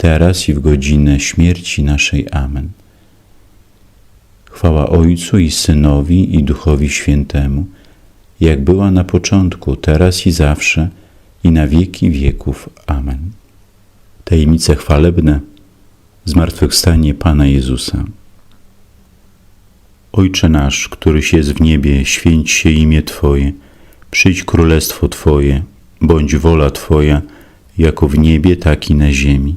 teraz i w godzinę śmierci naszej. Amen. Chwała Ojcu i Synowi i Duchowi Świętemu, jak była na początku, teraz i zawsze, i na wieki wieków. Amen. Tajemnice chwalebne Zmartwychwstanie Pana Jezusa. Ojcze nasz, któryś jest w niebie, święć się imię Twoje, przyjdź królestwo Twoje, bądź wola Twoja, jako w niebie, tak i na ziemi.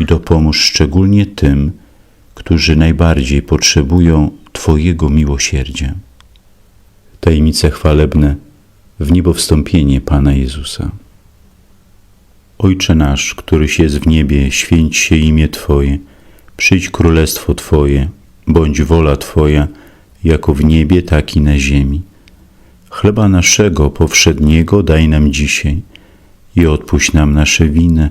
i dopomóż szczególnie tym, którzy najbardziej potrzebują Twojego miłosierdzia. Tajemnice chwalebne w niebo wstąpienie Pana Jezusa. Ojcze nasz, któryś jest w niebie, święć się imię Twoje, przyjdź królestwo Twoje, bądź wola Twoja, jako w niebie, tak i na ziemi. Chleba naszego powszedniego daj nam dzisiaj i odpuść nam nasze winy,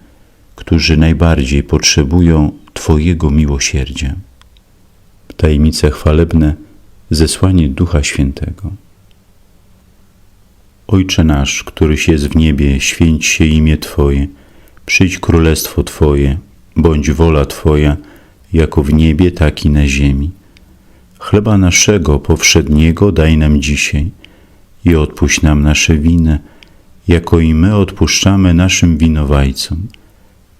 którzy najbardziej potrzebują Twojego miłosierdzia. Tajemnice chwalebne, zesłanie Ducha Świętego. Ojcze nasz, któryś jest w niebie, święć się imię Twoje, przyjdź królestwo Twoje, bądź wola Twoja, jako w niebie, tak i na ziemi. Chleba naszego powszedniego daj nam dzisiaj i odpuść nam nasze winy, jako i my odpuszczamy naszym winowajcom.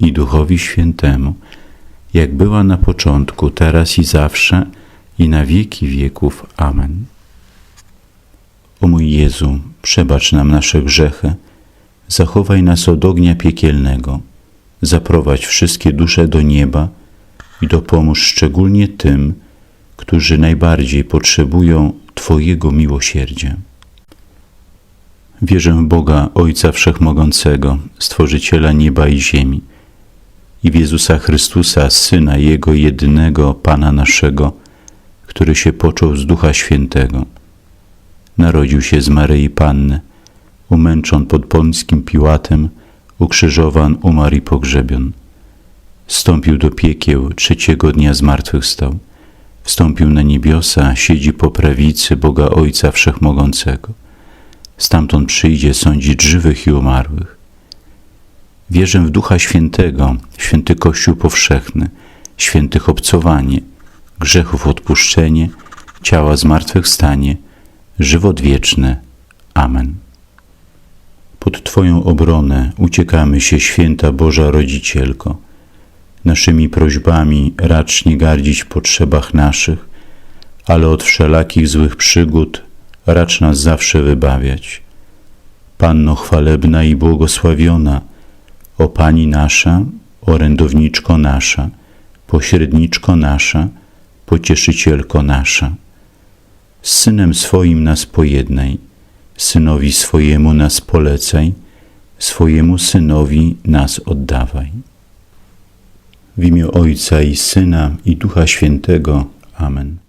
i Duchowi Świętemu, jak była na początku, teraz i zawsze, i na wieki wieków. Amen. O mój Jezu, przebacz nam nasze grzechy, zachowaj nas od ognia piekielnego, zaprowadź wszystkie dusze do nieba i dopomóż szczególnie tym, którzy najbardziej potrzebują Twojego miłosierdzia. Wierzę w Boga, Ojca Wszechmogącego, Stworzyciela nieba i ziemi, i w Jezusa Chrystusa, Syna Jego jedynego, Pana naszego, który się począł z Ducha Świętego. Narodził się z Maryi Panny, umęczon pod Pąckim Piłatem, ukrzyżowan, umarł i pogrzebion. Wstąpił do piekieł, trzeciego dnia zmartwychwstał. Wstąpił na niebiosa, siedzi po prawicy Boga Ojca Wszechmogącego. Stamtąd przyjdzie sądzić żywych i umarłych. Wierzę w Ducha Świętego, święty Kościół powszechny, świętych obcowanie, grzechów odpuszczenie, ciała zmartwychwstanie, żywot wieczny. Amen. Pod Twoją obronę uciekamy się, święta Boża Rodzicielko. Naszymi prośbami racz nie gardzić w potrzebach naszych, ale od wszelakich złych przygód racz nas zawsze wybawiać. Panno chwalebna i błogosławiona, o Pani nasza, orędowniczko nasza, pośredniczko nasza, pocieszycielko nasza. Z Synem swoim nas pojednaj, Synowi swojemu nas polecaj, swojemu Synowi nas oddawaj. W imię Ojca i Syna i Ducha Świętego. Amen.